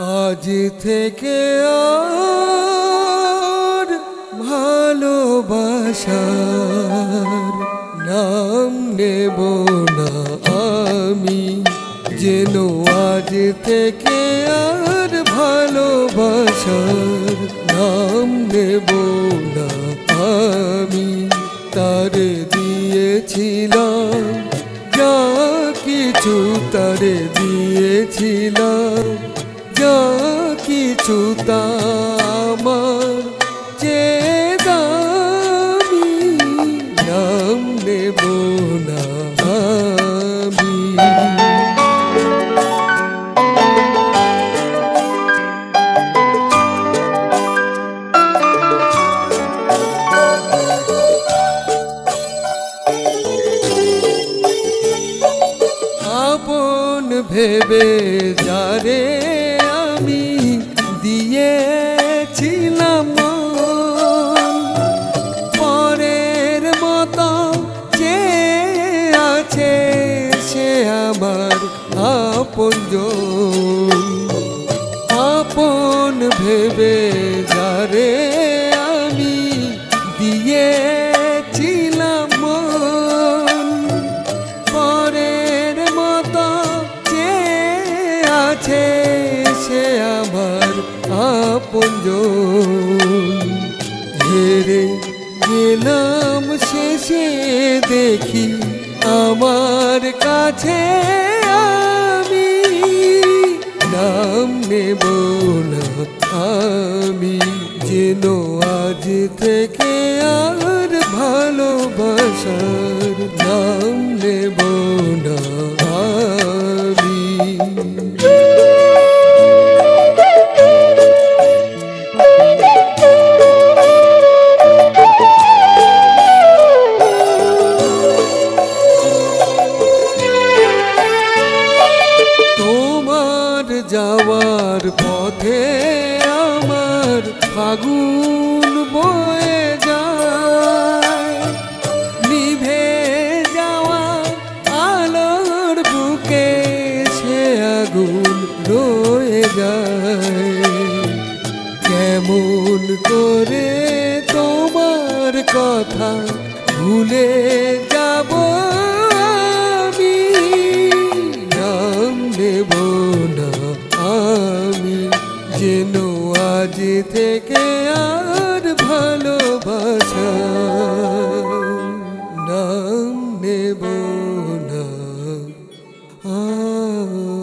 আজ থেকে আর ভালোবাসার নাম নেব না আমি। যেন আজ থেকে আর ভালোবাসার নাম নেব না আমি। তারে দিয়েছিলাম, যা কিছু তারে দিয়েছিলাম। যা কিছু তা আমার যে দামি নাম নেব না আমি। ভেবে যারে আমার আপন ভেবে যারে আমি মন, পরের আছে সে আমার হেরে গেলাম শেষে দেখি আমার কাছে নাম নেব না আমি যেন আজ থেকে আর ভালোবাসার নাম নেব। যাওয়ার পথে আমার ফাগুন বয়ে যায়। নিভে যাওয়া আলোর বুকে সে আগুন রয়ে যায়। কেমন করে তোমার কথা ভুলে যেন আজ থেকে আর ভালোবাসা নাম নেব না আমি